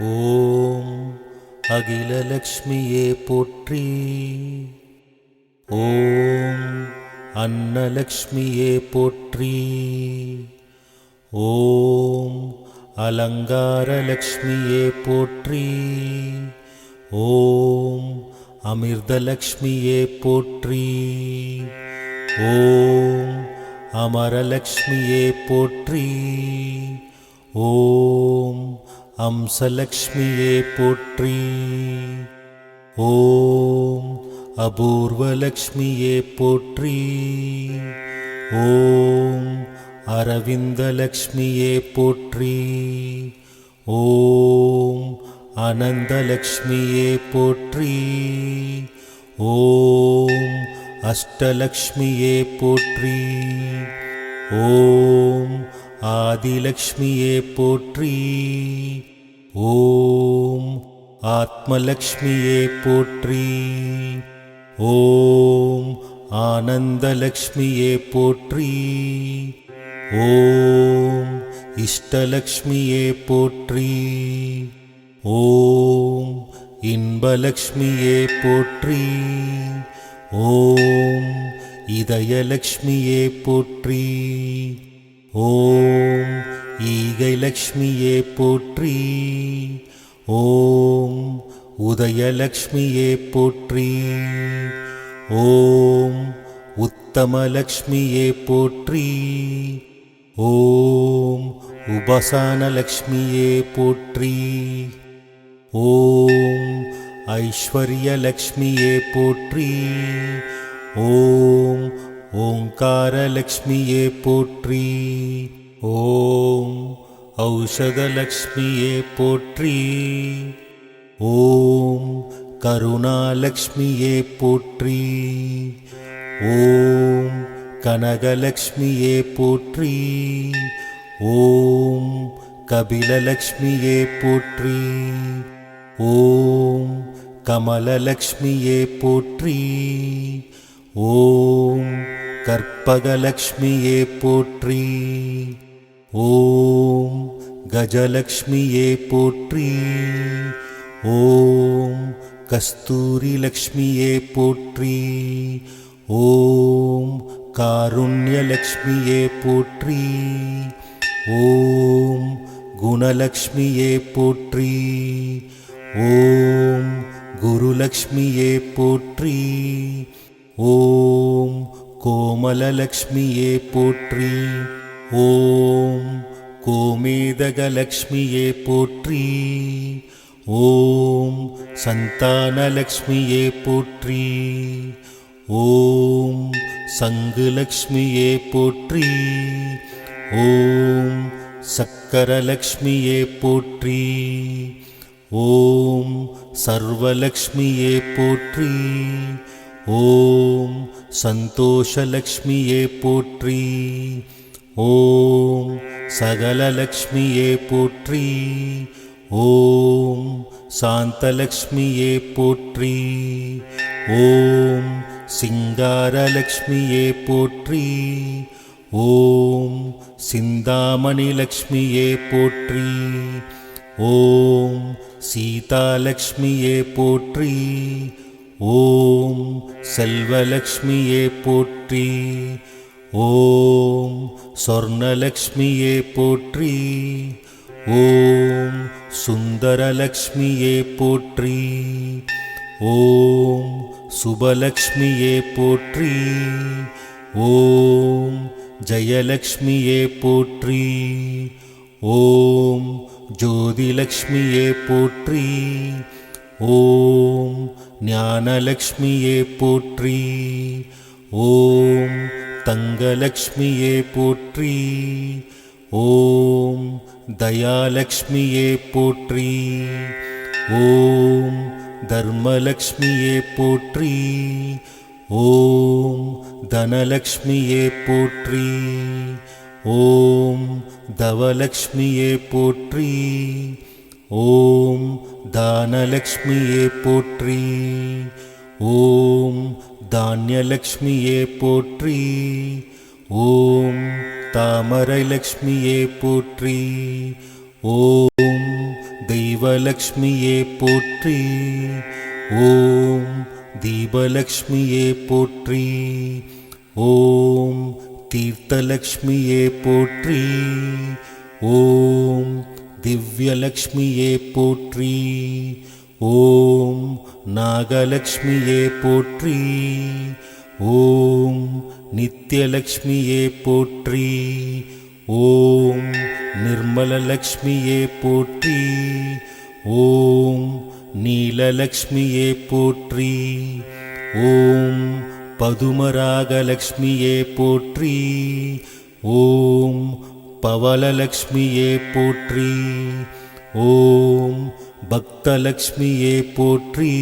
ஓம் அகிலலக்ஷ்மியே போற்றி. ஓம் அன்னலக்ஷ்மியே போற்றி. ஓம் அலங்காரலக்ஷ்மியே போற்றி. ஓம் அமிர்தலக்ஷ்மியே போற்றி. ஓம் அமரலக்ஷ்மியே போற்றி. ஓம் அம்சலக்ஷ்மியே போற்றி. ஓம் அபூர்வலக்ஷ்மியே போற்றி. ஓம் அரவிந்தலக்ஷ்மியே போற்றி. ஓம் அனந்தலக்ஷ்மியே போற்றி. ஓம் அஷ்டலக்ஷ்மியே போற்றி. ஓம் ஆதிலக்ஷ்மியே போற்றி. ஓம் ஆத்மலக்ஷ்மியே போற்றி. ஓம் ஆனந்தலக்ஷ்மியே போற்றி. ஓம் இஷ்டலக்ஷ்மியே போற்றி. ஓம் இன்பலக்ஷ்மியே போற்றி. ஓம் இதயலக்ஷ்மியே போற்றி. ஓம் ஈகை லக்ஷ்மியே போற்றி. ஓம் உதயலக்ஷ்மியே போற்றி. ஓம் உத்தமலக்ஷ்மியே போற்றி. ஓம் உபசானலக்ஷ்மியே போற்றி. ஓம் ஐஸ்வர்யலக்ஷ்மியே போற்றி. ஓம் ஓங்காரலக்ஷ்மியே போற்றி. ஓம் ஔஷதலக்ஷ்மியே போற்றி. ஓம் கருணாலக்ஷ்மியே போற்றி. ஓம் கனகலக்ஷ்மியே போற்றி. ஓம் கபிலலக்ஷ்மியே போற்றி. ஓம் கமலலக்ஷ்மியே போற்றி. ஓம் கற்பகலக்ஷ்மியே போற்றி. ஓம் கஜலக்ஷ்மியே போற்றி. ஓம் கஸ்தூரி லக்ஷ்மியே போற்றி. ஓம் காருண்யலக்ஷ்மியே போற்றி. ஓம் குணலக்ஷ்மியே போற்றி. ஓம் குருலக்ஷ்மியே போற்றி. ஓம் கோமலலக்ஷ்மியே போற்றி. ஓம் கோமேதகலக்ஷ்மியே போற்றி. ஓம் சந்தானலக்ஷ்மியே போற்றி. ஓம் சங்குலக்ஷ்மியே போற்றி. ஓம் சக்கரலக்ஷ்மியே போற்றி. ஓம் சர்வலக்ஷ்மியே போற்றி. ஓம் சந்தோஷலக்ஷ்மியே போற்றி. ஓம் சகலலக்ஷ்மியே போற்றி. ஓம் சாந்தலக்ஷ்மியே போற்றி. ஓம் சிங்காரலக்ஷ்மியே போற்றி. ஓம் சிந்தாமணிலக்ஷ்மியே போற்றி. ஓம் சீதாலக்ஷ்மியே போற்றி. ஓம் செல்வலக்ஷ்மியே போற்றி. ஓம் சொர்ணலக்ஷ்மியே போற்றி. ஓம் சுந்தரலக்ஷ்மியே போற்றி. ஓம் சுபலக்ஷ்மியே போற்றி. ஓம் ஜெயலக்ஷ்மியே போற்றி. ஓம் ஜோதிலக்ஷ்மியே போற்றி. ஓம் ஞானலக்ஷ்மியே போற்றி. ஓம் தங்கலக்ஷ்மியே போற்றி. ஓம் தயாலக்ஷ்மியே போற்றி. ஓம் தர்மலக்ஷ்மியே போற்றி. ஓம் தனலக்ஷ்மியே போற்றி. ஓம் தவலக்ஷ்மியே போற்றி. ஓம் தானலக்ஷ்மியே போற்றி. ஓம் தானியலக்ஷ்மியே போற்றி. ஓம் தாமரை லக்ஷ்மியே போற்றி. ஓம் தெய்வலக்ஷ்மியே போற்றி. ஓம் தீபலக்ஷ்மியே போற்றி. ஓம் தீர்த்தலக்ஷ்மியே போற்றி. ஓம் திவ்யலக்ஷ்மியே போற்றி. ஓம் நாகலக்ஷ்மியே போற்றி. ஓம் நித்யலக்ஷ்மியே போற்றி. ஓம் நிர்மலலக்ஷ்மியே போற்றி. ஓம் நீலலக்ஷ்மியே போற்றி. ஓம் பதுமராகலக்ஷ்மியே போற்றி. ஓம் பவலலக்ஷ்மியே போற்றி. ஓம் பக்தலக்ஷ்மியே போற்றி.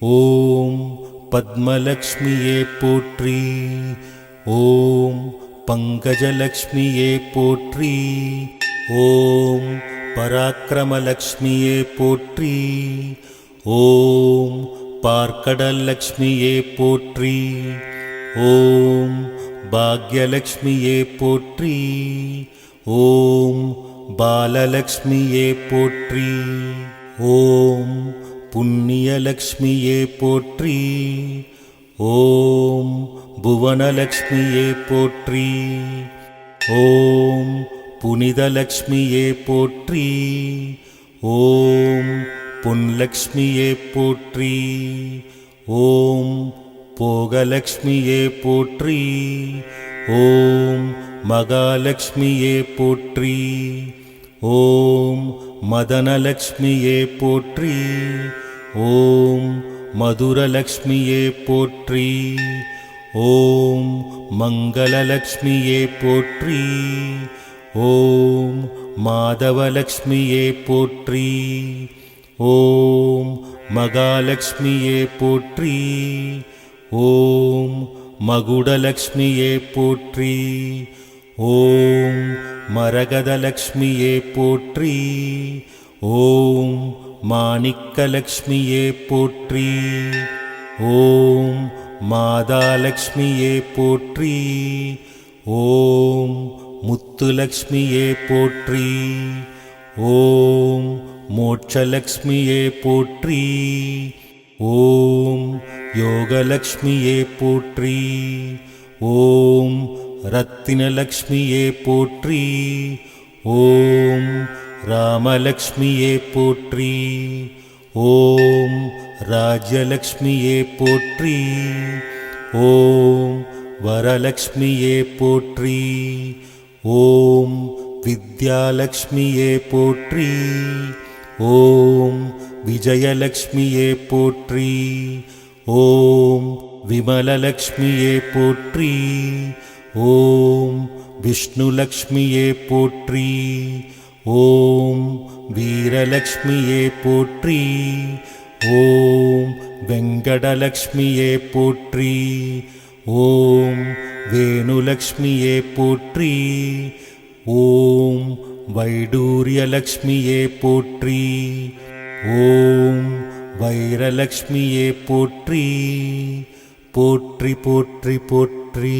ஓம் பத்மலக்ஷ்மியே போற்றி. ஓம் பங்கஜலக்ஷ்மியே போற்றி. ஓம் பராக்கிரமலக்ஷ்மியே போற்றி. ஓம் பார்க்கடலக்ஷ்மியே போற்றி. ஓம் பாக்யலக்ஷ்மியே போற்றி. ஓம் பாலலக்ஷ்மியே போற்றி. ஓம் புண்ணியலக்ஷ்மியே போற்றி. ஓம் புவனலக்ஷ்மியே போற்றி. ஓம் புனிதலக்ஷ்மியே போற்றி. ஓம் பொன்லக்ஷ்மியே போற்றி. ஓம் போகலக்ஷ்மியே போற்றி. ஓம் மகாலட்சுமியே போற்றி. ஓம் மதனலக்ஷ்மியே போற்றி. ஓம் மதுரலக்ஷ்மியே போற்றி. ஓம் மங்களலக்ஷ்மியே போற்றி. ஓம் மாதவலக்ஷ்மியே போற்றி. ஓம் மகாலட்சுமியே போற்றி. ஓம் மகுடலக்ஷ்மியே போற்றி. ஓம் மரகதலக்ஷ்மியே போற்றி. ஓம் மாணிக்கலக்ஷ்மியே போற்றி. ஓம் மாதாலக்ஷ்மியே போற்றி. ஓம் முத்துலக்ஷ்மியே போற்றி. ஓம் மோட்சலக்ஷ்மியே போற்றி. ஓம் யோகலக்ஷ்மியே போற்றி. ஓம் ரத்தினலக்ஷ்மியே போற்றி. ஓம் ராமலக்ஷ்மியே போற்றி. ஓம் ராஜலக்ஷ்மியே போற்றி. ஓம் வரலக்ஷ்மியே போற்றி. ஓம் வித்யாலக்ஷ்மியே போற்றி. ஓம் விஜயலக்ஷ்மியே போற்றி. ஓம் விமலலக்ஷ்மியே போற்றி. ஓம் விஷ்ணுலக்ஷ்மியே போற்றி. ஓம் வீரலக்ஷ்மியே போற்றி. ஓம் வெங்கடலக்ஷ்மியே போற்றி. ஓம் வேணுலக்ஷ்மியே போற்றி. ஓம் வைடூரியலக்ஷ்மியே போற்றி. ஓம் வைரலக்ஷ்மியே போற்றி போற்றி போற்றி போற்றி.